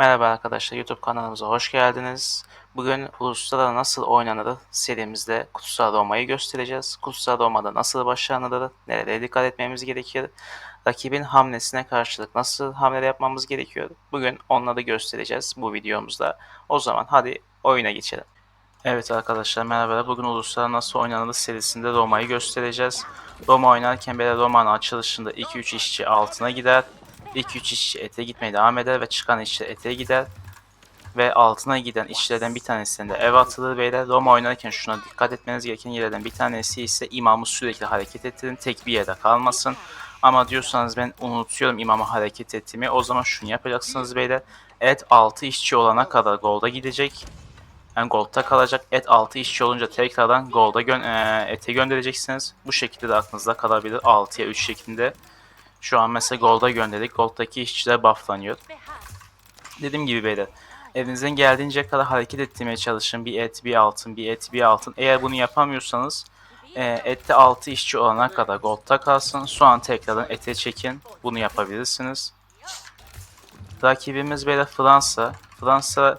Merhaba arkadaşlar, YouTube kanalımıza hoş geldiniz. Bugün Uluslararası Nasıl Oynanır serimizde Kutsal Roma'yı göstereceğiz. Kutsal Roma'da nasıl başlanılır, nerelere dikkat etmemiz gerekir, rakibin hamlesine karşılık nasıl hamleler yapmamız gerekiyor. Bugün onları göstereceğiz bu videomuzda. O zaman hadi oyuna geçelim. Evet arkadaşlar merhabalar. Bugün Uluslararası Nasıl Oynanır serisinde Roma'yı göstereceğiz. Roma oynarken böyle Roma'nın açılışında 2-3 işçi altına gider. 2-3 işçi ete gitmeye devam eder ve çıkan işçi ete gider. Ve altına giden işçilerden bir tanesinde ev atılır beyler. Roma oynarken şuna dikkat etmeniz gereken yerlerden bir tanesi ise imamı sürekli hareket ettirin. Tek bir yerde kalmasın. Ama diyorsanız ben unutuyorum imamı hareket ettiğimi. O zaman şunu yapacaksınız beyler. Et 6 işçi olana kadar golda gidecek. Yani gold'da kalacak. Et 6 işçi olunca tekrardan golda gö ete göndereceksiniz. Bu şekilde de aklınızda kalabilir. 6'ya 3 şeklinde. Şu an mesela Gold'a gönderdik. Gold'daki işçiler bufflanıyor. Dediğim gibi beyler. Elinizden geldiğince kadar hareket ettirmeye çalışın. Bir et, bir altın, bir et, bir altın. Eğer bunu yapamıyorsanız e, ette 6 işçi olana kadar Gold'da kalsın. Sonra tekrardan ete çekin. Bunu yapabilirsiniz. Rakibimiz beyler Fransa. Fransa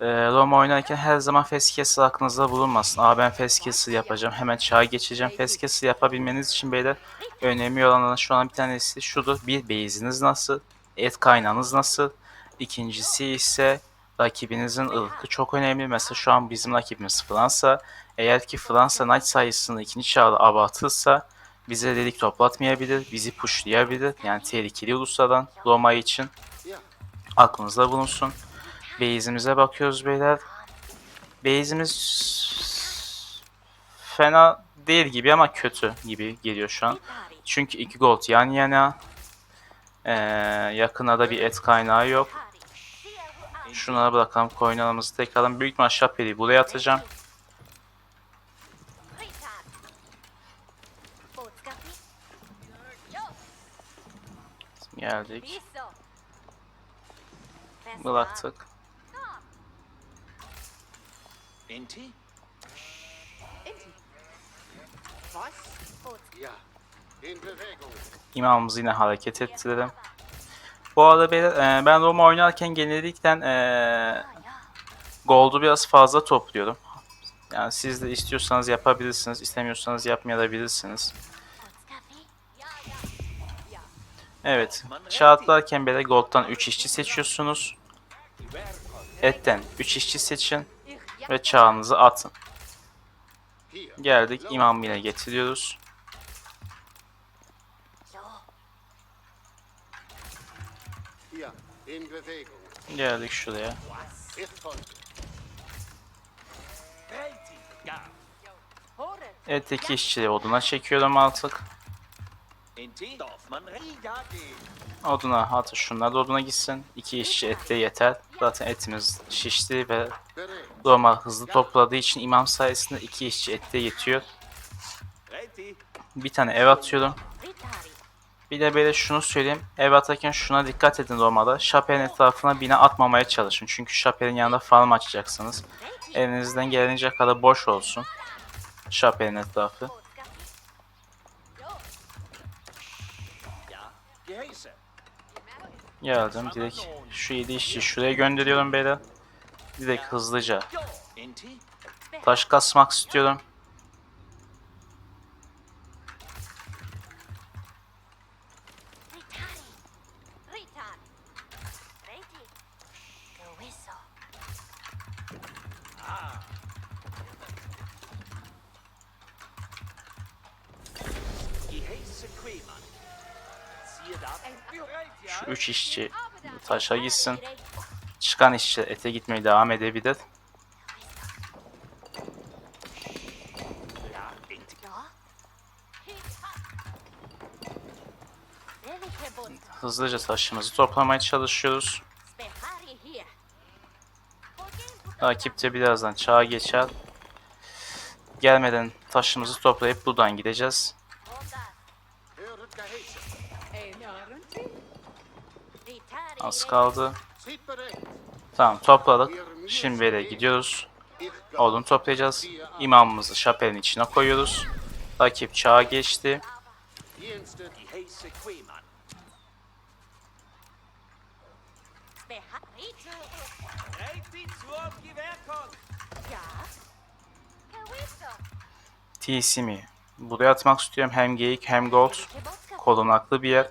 e, Roma oynarken her zaman Feskesi aklınızda bulunmasın. Aa ben Feskesi yapacağım. Hemen çağa geçeceğim. Feskesi yapabilmeniz için beyler önemli olanlardan şu an bir tanesi şudur. Bir, base'iniz nasıl? Et kaynağınız nasıl? İkincisi ise rakibinizin ırkı çok önemli. Mesela şu an bizim rakibimiz Fransa. Eğer ki Fransa Knight sayısını ikinci çağda abartırsa bize delik toplatmayabilir, bizi pushlayabilir. Yani tehlikeli uluslardan Roma için aklınızda bulunsun. Base'imize bakıyoruz beyler. Base'imiz fena değil gibi ama kötü gibi geliyor şu an. Çünkü iki gold yan yana. Ee, yakına da bir et kaynağı yok. Şunlara bırakalım coin'larımızı tekrardan büyük ihtimal şapeli buraya atacağım. Geldik. Bıraktık. Inti? Was? Ja, in Bewegung. İmamımızı yine hareket ettirelim. Bu arada beyler, e, ben Roma oynarken genellikle e, gold'u biraz fazla topluyorum. Yani siz de istiyorsanız yapabilirsiniz, istemiyorsanız yapmayabilirsiniz. Evet, çağ atlarken böyle gold'dan 3 işçi seçiyorsunuz. Etten 3 işçi seçin ve çağınızı atın. Geldik, imam yine getiriyoruz. Geldik şuraya. Etteki işçileri oduna çekiyorum artık. Oduna atın şunlar da oduna gitsin. İki işçi ette yeter. Zaten etimiz şişti ve. Roma hızlı topladığı için imam sayesinde iki işçi ette yetiyor. Bir tane ev atıyorum. Bir de böyle şunu söyleyeyim. Ev atarken şuna dikkat edin Roma'da. Şapelin etrafına bina atmamaya çalışın. Çünkü şapelin yanında farm açacaksınız. Elinizden gelince kadar boş olsun. Şapelin etrafı. Geldim direkt şu 7 işçi şuraya gönderiyorum beyler. Direkt hızlıca taş kasmak istiyorum. İşçi taşa gitsin. Çıkan işçi ete gitmeye devam edebilir. Hızlıca taşımızı toplamaya çalışıyoruz. Takipte birazdan çağa geçer. Gelmeden taşımızı toplayıp buradan gideceğiz. Az kaldı. Tamam topladık. Şimdi böyle gidiyoruz. Odun toplayacağız. İmamımızı şapelin içine koyuyoruz. Rakip çağa geçti. TC mi? Buraya atmak istiyorum. Hem geyik hem gold. Korunaklı bir yer.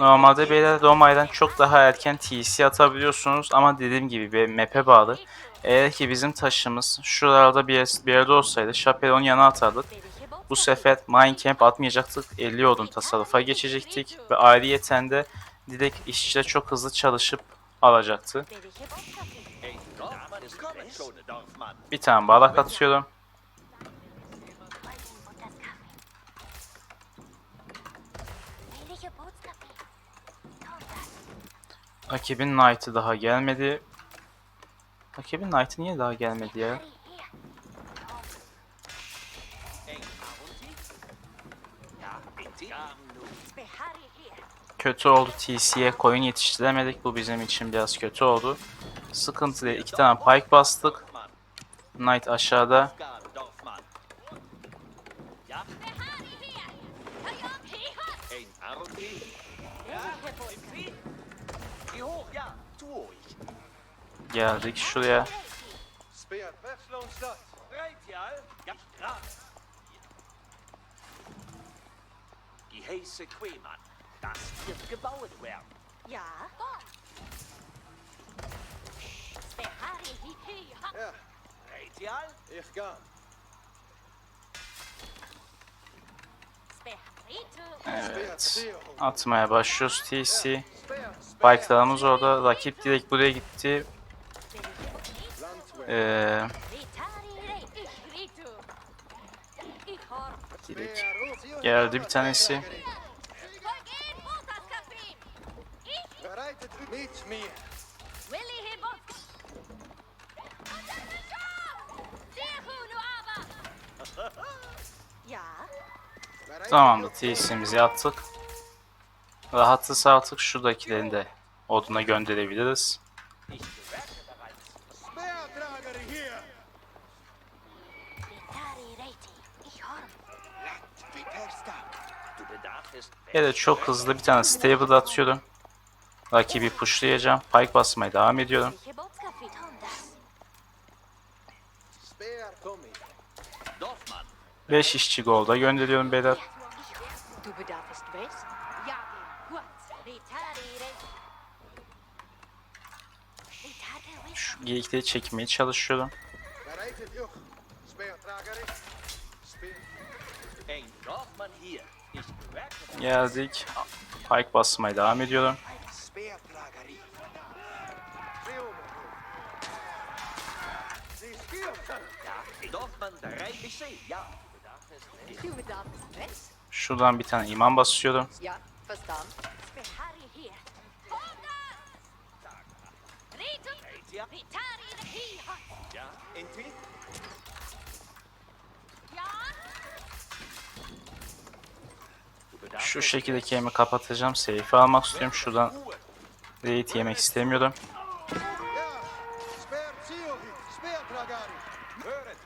Normalde beyler Roma'dan çok daha erken TC atabiliyorsunuz ama dediğim gibi bir map'e bağlı. Eğer ki bizim taşımız şuralarda bir, bir yerde olsaydı Chaperon'un yana atardık. Bu sefer Mine Camp atmayacaktık. 50 yolun tasarrufa geçecektik ve ayrıyeten de direkt işçiler çok hızlı çalışıp alacaktı. Bir tane balak atıyorum. Rakibin Knight'ı daha gelmedi. Rakibin Knight'ı niye daha gelmedi ya? Kötü oldu TC'ye koyun yetiştiremedik. Bu bizim için biraz kötü oldu. Sıkıntı değil. İki tane pike bastık. Knight aşağıda. Geldik şuraya. Das wird gebaut werden. Ja, ja? ich. Evet. Atmaya başlıyoruz TC. Bike'larımız orada. Rakip direkt buraya gitti. Ee, geldi bir tanesi. Tamamdır TC'mizi attık. Rahatız artık şuradakilerini de oduna gönderebiliriz. Da çok hızlı bir tane stable atıyorum. Rakibi pushlayacağım. Pike basmaya devam ediyorum. 5 işçi golda gönderiyorum beyler. Şu geyikleri çekmeye çalışıyorum. Geldik. Pike basmaya devam ediyorum. Speerdrager hier. Filmen. Sie skierten. Şu şekilde kelime kapatacağım. Safe'i almak istiyorum. Şuradan raid yemek istemiyorum. Ja. Speer, Ziogi. Speerdrager. Höret,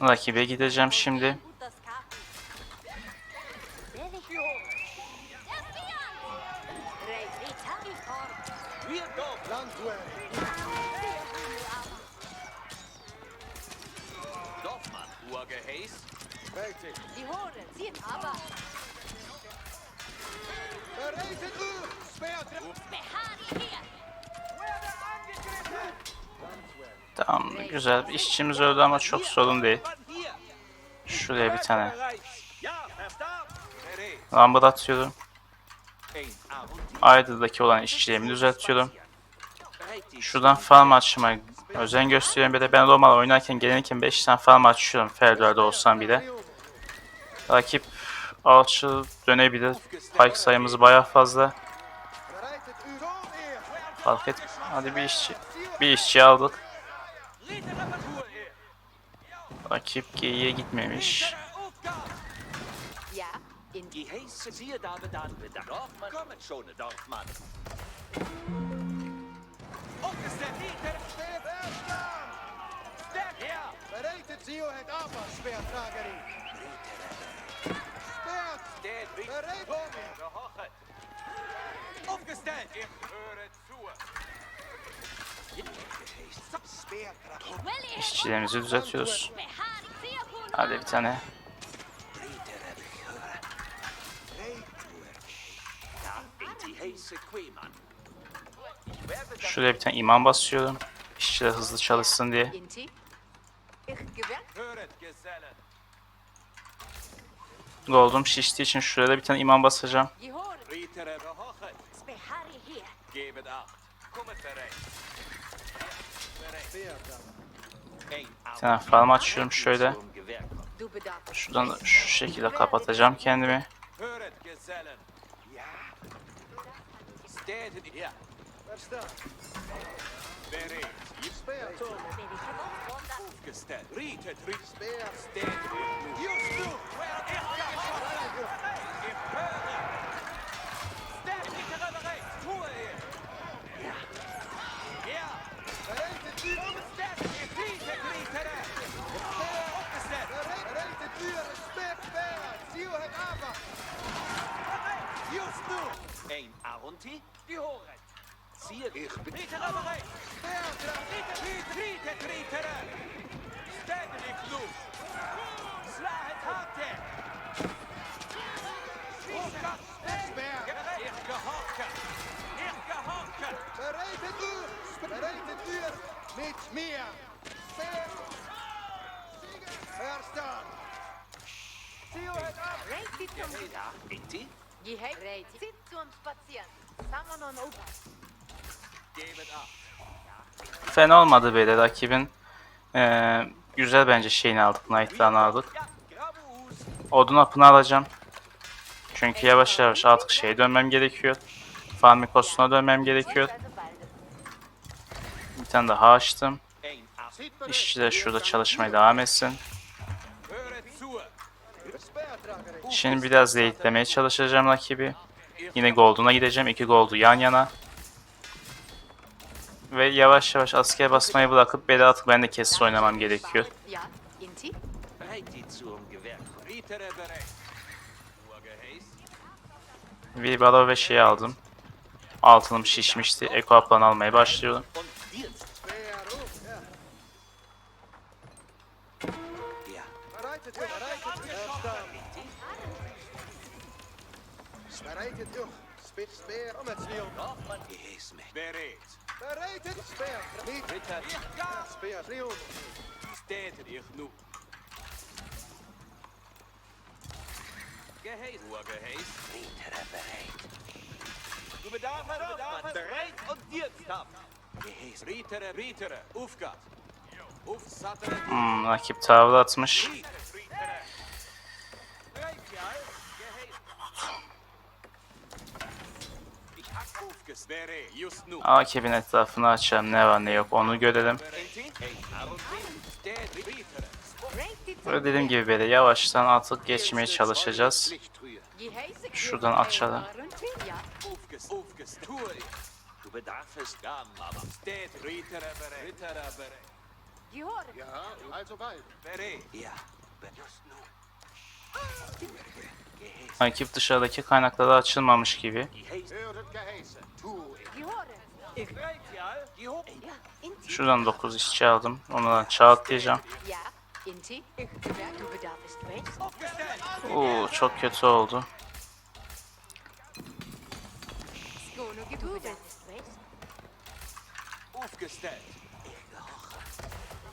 Rakibe gideceğim şimdi. Wir Tamam güzel. İşçimiz öldü ama çok sorun değil. Şuraya bir tane Bereit. Ja, verstanden. Bereit. lamba atıyorum. Aydır'daki olan işçilerimi düzeltiyorum. Şuradan farm açma özen gösteriyorum. Bir de ben normal oynarken gelirken 5 tane farm açıyorum. Ferdwell'de olsam bile. Rakip alçı dönebilir. Pike sayımız bayağı fazla. Fark et. Hadi bir işçi. Bir işçi aldık. Rakip G'ye gitmemiş. Ja, in die Haste siehe da bedan bedan. Dorfmann, kommen schon, Dorfmann. Und ist der Dieter steht Erstand! Stärk her! Bereitet sie oh, euch ab, Schwertragerin! Stärk! Steht wie Bereit! Gehochet! Aufgestellt! Ihr höret zu! İşçilerimizi düzeltiyoruz. Hadi bir tane. Şuraya bir tane imam basıyorum. İşçiler hızlı çalışsın diye. Gold'um şiştiği için şuraya da bir tane imam basacağım. Tane farm açıyorum şöyle. Şuradan da şu şekilde kapatacağım kendimi. Conti? Die horen. Zier. Ik ben... Pieter Niet Pieter, Pieter, Pieter, Pieter. Stedelijk loop. Sla het hart in. Hokken. Eerke gehokken. Eerke gehokken. Bereid het uur. Bereid het uur. Niet meer. Zeer. Verstaan. Zie je het af. Dit dan Reit dit zum Spazieren. Sammer non opa. Gebet acht. Fena olmadı böyle rakibin. Ee, güzel bence şeyini aldık. Knight'larını aldık. Odun apını alacağım. Çünkü yavaş yavaş artık şeye dönmem gerekiyor. Farmikosuna dönmem gerekiyor. Bir tane daha açtım. İşçiler şurada çalışmaya devam etsin. Şimdi biraz late'lemeye çalışacağım rakibi. Yine Gold'una gideceğim. İki Gold'u yan yana. Ve yavaş yavaş asker basmayı bırakıp beni artık ben de kes oynamam gerekiyor. Ja, Inti. Bereit die zum Gewehr. Rietere bereit. Urgeheist. Bir balo ve şey aldım. Altınım şişmişti. Eko aplan almaya başlıyorum. Spitzspeer om het sneeuw. Hoffmann. Gehees me. Bereid. Bereid het speer. Niet. Ritter. Hmm, ik ga. Speer sneeuw. Steten ich nu. Gehees. Hoe gehees? Ritter bereid. Du bedarf er bedarf Bereid und Dienstab. Gehees. Ritter, Ritter. Ufgat. Uf satere. Hmm, rakip tavla atmış. Ritter. Nu. Rakibin etrafını açalım. Ne var ne yok onu görelim. Böyle dediğim gibi böyle yavaştan artık geçmeye çalışacağız. Şuradan açalım. Ja. Also bald. Ja, just nu. Rakip dışarıdaki kaynaklara açılmamış gibi. Şuradan 9 işçi aldım. Onlardan çağatlayacağım. Oo çok kötü oldu.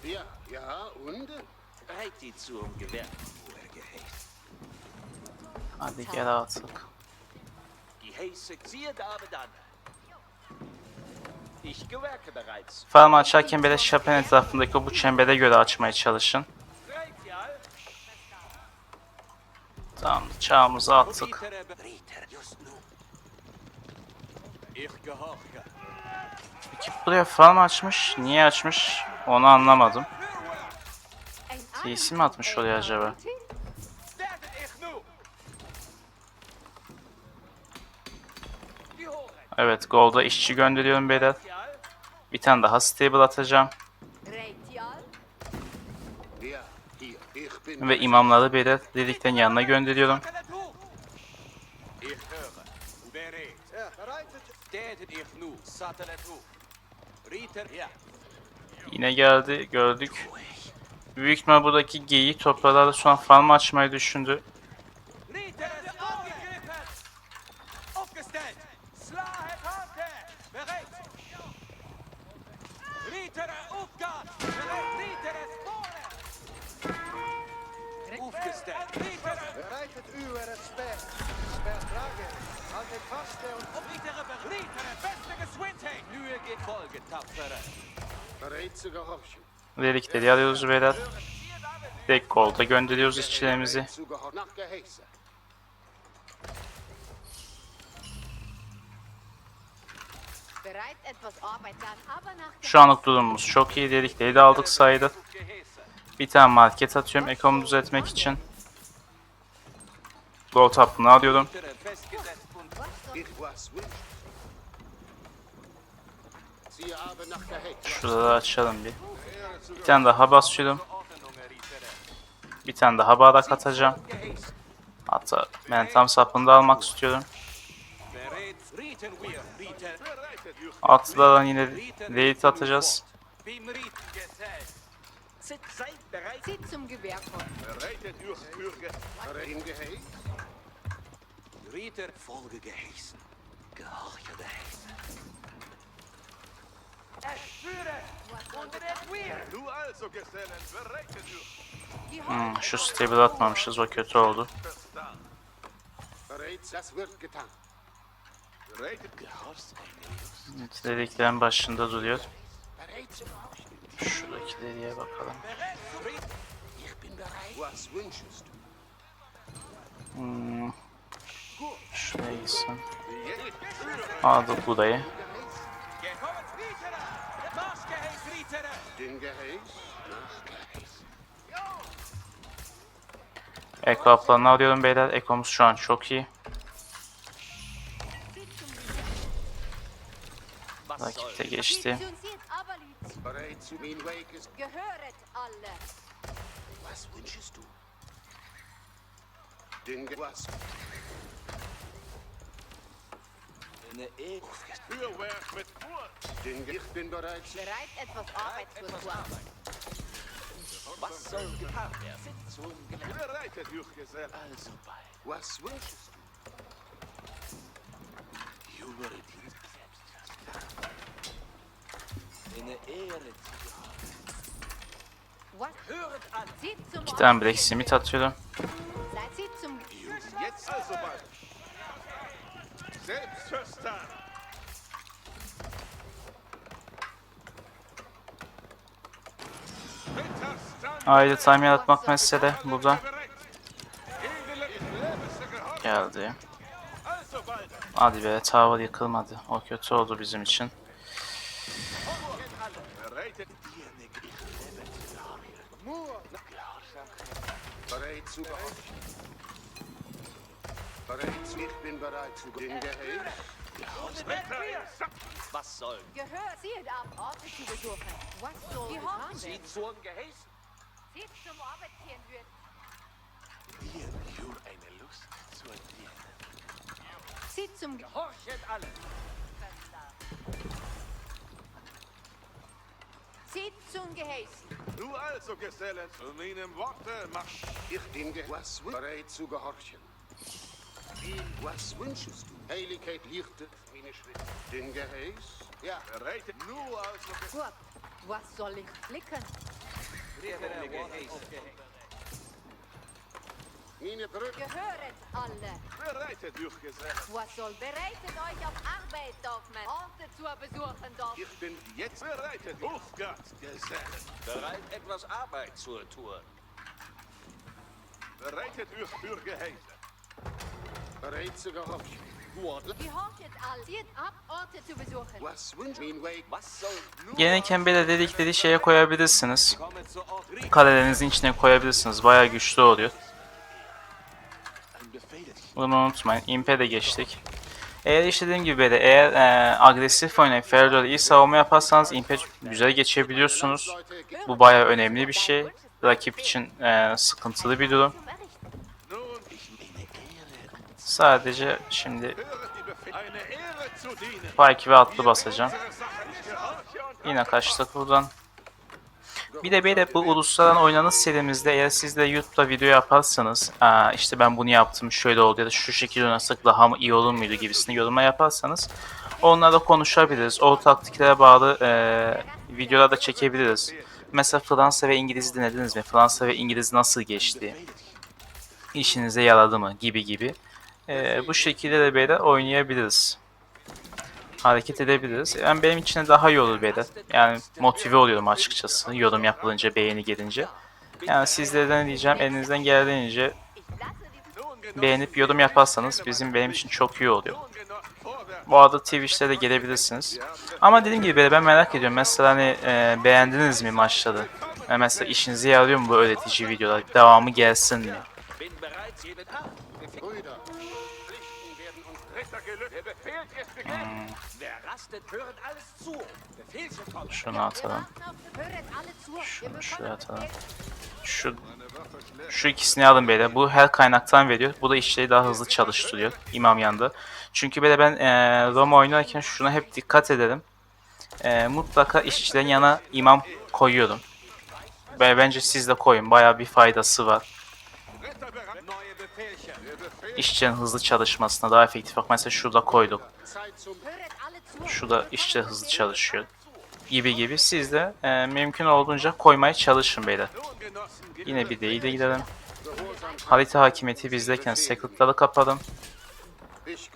Ja, ja, und? Bereit die zum Gewehr. Hadi gel artık. Farmı açarken böyle şapen etrafındaki o bu çembere göre açmaya çalışın. Tamam çağımızı attık. Ekip buraya farm açmış. Niye açmış? Onu anlamadım. TC mi atmış oraya acaba? Evet Gold'a işçi gönderiyorum beyler. Bir tane daha stable atacağım. Ve imamları beyler dedikten yanına gönderiyorum. Yine geldi gördük. Büyük ihtimal buradaki geyiği topralarda sonra farm açmayı düşündü. Arıyoruz beyler. Direkt Gold'a gönderiyoruz işçilerimizi. Bereit zu gehorchen. Nach Geheiße. Bereit, etwas Arbeit dann, aber nach Şu anlık durumumuz çok iyi. Dedikleri de aldık sayıda. Bir tane market atıyorum ekonomi düzeltmek için. Gold tapını alıyorum. Şurada açalım bir. Bir tane daha basıyorum. Bir tane daha bardak atacağım. Hatta ben tam sapını da almak istiyorum. Altılardan yine delete atacağız. Ritter, Folge geheißen. Gehorche geheißen. Hmm, şu stable atmamışız o kötü oldu. Dediklerin başında duruyor. Şuradaki deliğe bakalım. Hmm. Şuraya gitsin. Aldık Geheiß. Eko uplarını alıyorum beyler. Ekomuz şu an çok iyi. Was Rakip de geçti. Positioniert aber Lied. Bereit zu mein Weg ist. Gehöret alle. Was wünschest du? Den Ge was? Eine E. Feuerwerk mit Furt. Den ich bin bereit. Bereit, etwas Arbeit zu tun. Was soll getan werden? Sitzung gelernt. Bereitet, Gesellen. Also bei Was wünschest du? jüngere Dienst selbst. Eine Ehre zu haben. Was? Höret an. Zieht zum İki tane Black Smith atıyorum. Zieht zum Jetzt also bald. Selbstverstand. Aile time yaratmak mesele burada. Geldi. Hadi be tower yıkılmadı. O kötü oldu bizim için. Bereit zu. Bereit zu, ich bin bereit zu den Geheiß. Was soll? Gehör, zieht ab, Orte zu besuchen. Was soll die Hoffnung? Sie zum geheißen? Zieht zum Arbeitieren wird. Wir nur eine Lust zu dienen. Zieht zum Ge Horchet alle. Zum Geheißen. Du also, Gesellen, zu meinem Worte mach. Ich bin was bereit zu gehorchen. Wie, was wünschest du? Heiligkeit lichte meine Schritt. Den Geheiß? Ja. Bereit. Nur also. Gut, was soll ich klicken? Ritter Meine Brücke. Gehöret alle. Bereitet, durch Gesellen. Was soll bereitet euch auf Arbeit, Dogmen? Orte zu besuchen, doch. Ich bin jetzt bereitet. Hofgott, Gesellen. Bereit, etwas Arbeit zu tun. Bereitet, durch für. Bereit zu gehorchen. Gehorchet all. Zieht ab, Orte zu besuchen. Was wünscht mein Weg? Was soll nur Genelken böyle dedikleri şeye koyabilirsiniz. zur? Kalelerinizin içine koyabilirsiniz. Bayağı güçlü oluyor. Bunu unutmayın. Imp'e de geçtik. Eğer işte dediğim gibi böyle eğer e, agresif oynayıp Ferdo'da iyi savunma yaparsanız Imp'e güzel geçebiliyorsunuz. Bu bayağı önemli bir şey. Rakip için e, sıkıntılı bir durum. Sadece şimdi. Pike ve atlı basacağım. Yine kaçtık buradan. Bir de böyle bu uluslararası oynanış serimizde eğer siz de YouTube'da video yaparsanız "Aa, işte ben bunu yaptım şöyle oldu ya da şu şekilde oynasak daha mı iyi olur muydu gibisini yoruma yaparsanız onlarla konuşabiliriz. O taktiklere bağlı eee videolar da çekebiliriz. Mesela Fransa ve İngiliz dinlediniz mi? Fransa ve İngiliz nasıl geçti? İşinize yaradı mı? Gibi gibi. Eee, bu şekilde de böyle oynayabiliriz hareket edebiliriz. Yani benim için daha iyi olur böyle. Yani motive oluyorum açıkçası yorum yapılınca, beğeni gelince. Yani sizlerden diyeceğim elinizden geldiğince beğenip yorum yaparsanız bizim benim için çok iyi oluyor. Bu arada Twitch'te de gelebilirsiniz. Ama dediğim gibi ben merak ediyorum. Mesela hani e, beğendiniz mi maçları? E, mesela işinize yarıyor mu bu öğretici videolar? Devamı gelsin mi? Şunu atalım. Şunu bekommen atalım. Şu şu ikisini alın böyle. Bu her kaynaktan veriyor. Bu da işleri daha hızlı çalıştırıyor imam yanında. Çünkü böyle ben e, Roma oynarken şuna hep dikkat ederim. E, mutlaka işçilerin yana imam koyuyorum. Ve bence siz de koyun. Bayağı bir faydası var. İşçilerin hızlı çalışmasına daha efektif. Bak mesela şurada koyduk. Şurada işçi hızlı çalışıyor. Gibi gibi siz de e, mümkün olduğunca koymaya çalışın beyler. Yine bir değil de gidelim. Harita hakimiyeti bizdeyken secretları kapadım. Ich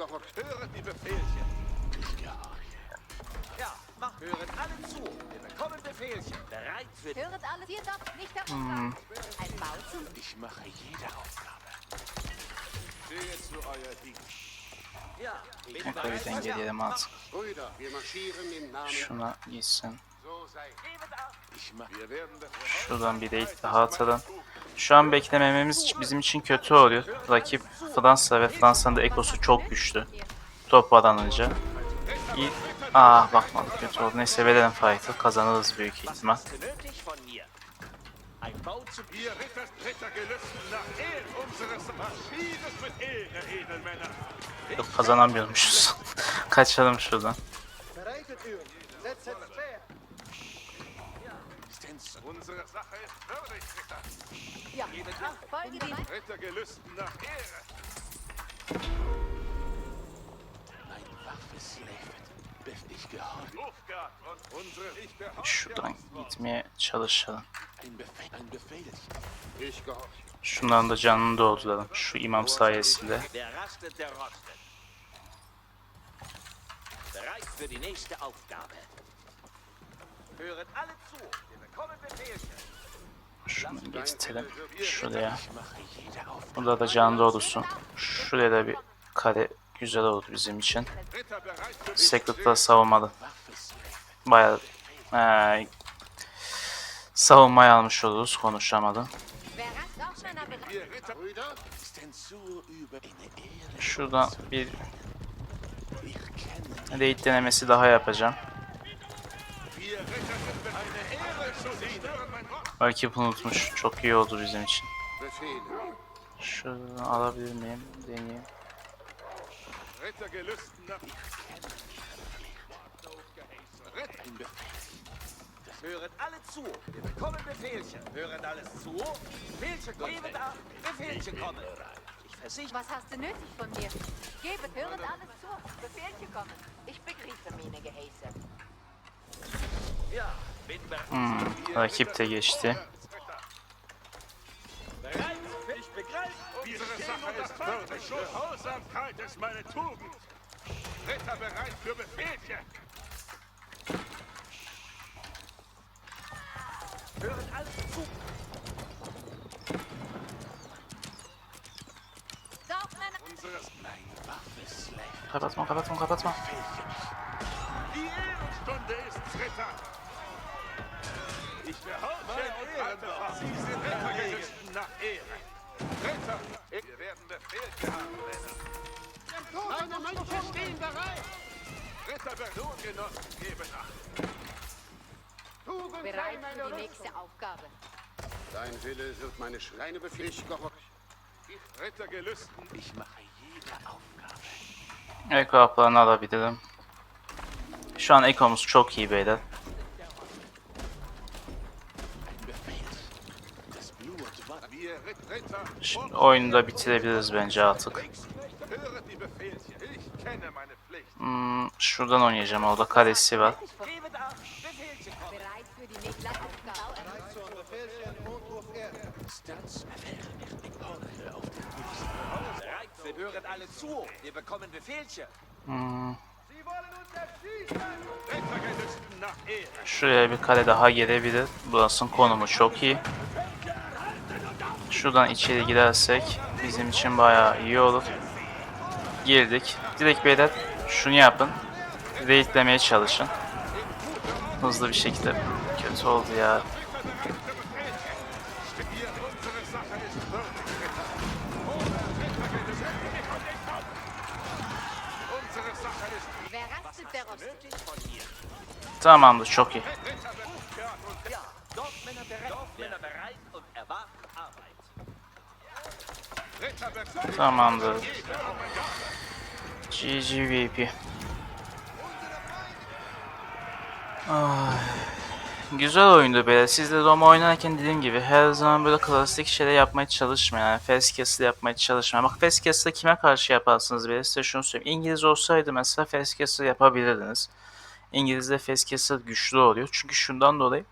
marschieren im Namen. Şuna gitsin. Şuradan bir raid daha atalım. Şu an beklemememiz bizim için kötü oluyor. Rakip Fransa ve Fransa'nın da ekosu çok güçlü. Toparlanınca. İyi. Aa bakmadık kötü oldu. Neyse verelim fight'ı. Kazanırız büyük ihtimal. Ein Bau zu... Ihr Ritter, Ritter gelüsten nach Ehren unseres Marschieres mit Ehre, Edelmänner. Yok kazanamıyormuşuz. Kaçalım şuradan. Bereitet ihr, setzt Speer. Unsere Sache ist würdig, Ritter. Ja, folge dem Ritter gelüsten nach Ehre. Mein Waffe schläft. Şuradan gitmeye çalışalım. Şundan da canını dolduralım. Şu imam sayesinde. Şunu getirelim. Şuraya. Burada da can doğrusu. Şuraya da bir kare güzel oldu bizim için. Secret'ta schläft. Bayağı eee savunmayı almış oluruz. Konuşamadım. Şuradan bir raid denemesi daha yapacağım. Rakip unutmuş. Çok iyi oldu bizim için. Şuradan alabilir miyim? Deneyeyim. Ritter gelüsten nach ein Befehl. Hören alle zu. Wir bekommen Befehlchen. Hören alles zu. Befehlchen kommen. Gebet ab. Befehlchen kommen. Ich versichere... Was hast du nötig von mir? Gebet, höret alles zu. Befehlchen kommen. Ich begrüße meine Geheiße. Ja, bin. Hmm, rakip de geçti. Gehorsamkeit ist meine Tugend. Ritter bereit für Befehlchen. Hören alles zu. Unseres... Meine Waffe. Kapatma kapatma kapatma. Die Ehrenstunde ist Ritter. Ich Ehrenwort. Sie sind Rittergelüsten nach Ehre. Ritter, werden Befehl gehabt, Männer. Meine Mönche stehen bereit! Ritter Belohngenossen geben Acht. Tugend sei Bereit für die Rüstung. nächste Aufgabe. Dein Wille wird meine Schreine befehlen. Ich gehorche. Ich Rittergelüsten. Ich mache jede Aufgabe. Eko haplarını alabilirim. Şu an ekomuz çok iyi beyler. Şimdi oyunu da bitirebiliriz bence artık. Hmm, şuradan oynayacağım. Orada kalesi var. Ehre. Şuraya bir kale daha gelebilir. Burasının konumu çok iyi. Şuradan içeri girersek bizim için bayağı iyi olur. Girdik. Direkt beyler şunu yapın. Raidlemeye çalışın. Hızlı bir şekilde. Kötü oldu ya. Hier unsere Sache Tamamdır. GGVP. Güzel oyundu böyle. Siz de Roma oynarken dediğim gibi her zaman böyle klasik şeyler yapmaya çalışmayın. Yani fast castle yapmaya çalışmayın. Bak fast castle kime karşı yaparsınız böyle size şunu söyleyeyim. İngiliz olsaydı mesela fast castle yapabilirdiniz. İngiliz'de fast castle güçlü oluyor. Çünkü şundan dolayı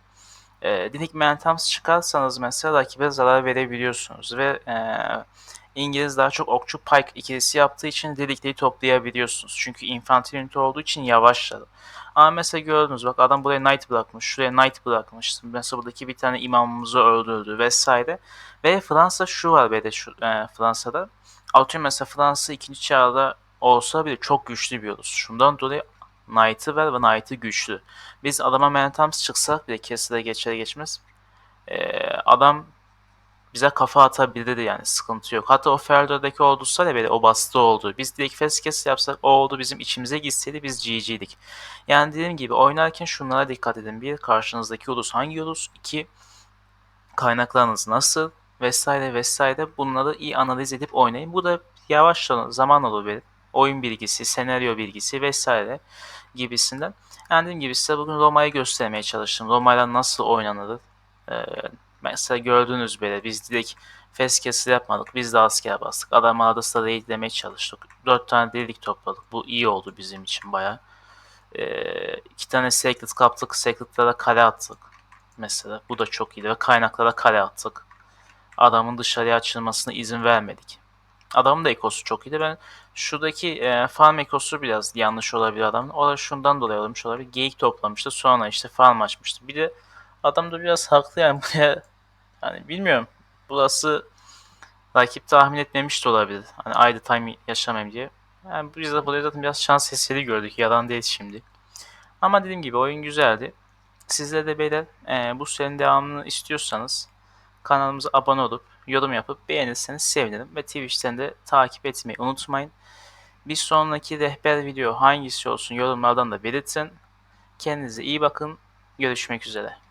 e, Dinik Mentams çıkarsanız mesela rakibe zarar verebiliyorsunuz ve e, İngiliz daha çok okçu pike ikilisi yaptığı için dedikleri toplayabiliyorsunuz. Çünkü infantry ünite olduğu için yavaşlar. Ama mesela gördünüz bak adam buraya knight bırakmış, şuraya knight bırakmış. Mesela buradaki bir tane imamımızı öldürdü vesaire. Ve Fransa şu var böyle şu e, Fransa'da. Atıyorum mesela Fransa 2. çağda olsa bile çok güçlü bir ulus. Şundan dolayı Knight'ı ver ve Knight'ı güçlü. Biz adama Mentams çıksak bile kesile geçer geçmez. e, adam bize kafa atabilirdi yani sıkıntı yok. Hatta o Ferdor'daki olduysa da böyle o bastı oldu. Biz direkt kes yapsak o oldu bizim içimize gitseydi biz GG'dik. Yani dediğim gibi oynarken şunlara dikkat edin. Bir karşınızdaki ulus hangi ulus? İki kaynaklarınız nasıl? Vesaire vesaire bunları iyi analiz edip oynayın. Bu da yavaş zaman olur. Oyun bilgisi, senaryo bilgisi vesaire gibisinden. Yani dediğim gibi size bugün Roma'yı göstermeye çalıştım. Roma'yla nasıl oynanır? Ee, mesela gördüğünüz böyle biz direkt castle yapmadık. Biz de asker bastık. Adam adasında raidlemeye çalıştık. Dört tane delilik topladık. Bu iyi oldu bizim için baya. Ee, iki tane secret kaptık. Secret'lara kale attık. Mesela bu da çok iyiydi. Ve kaynaklara kale attık. Adamın dışarıya açılmasına izin vermedik. Adamın da ekosu çok iyiydi. Ben şuradaki e, farm ekosu biraz yanlış olabilir adamın. O da şundan dolayı olmuş olabilir. Geyik toplamıştı. Sonra işte farm açmıştı. Bir de adam da biraz haklı yani buraya hani bilmiyorum. Burası rakip tahmin etmemiş de olabilir. Hani aynı time yaşamayayım diye. Yani biz de buraya zaten biraz şans eseri gördük. Yalan değil şimdi. Ama dediğim gibi oyun güzeldi. Sizler de beyler e, bu serinin devamını istiyorsanız kanalımıza abone olup yorum yapıp beğenirseniz sevinirim. Ve Twitch'ten de takip etmeyi unutmayın. Bir sonraki rehber video hangisi olsun yorumlardan da belirtin. Kendinize iyi bakın. Görüşmek üzere.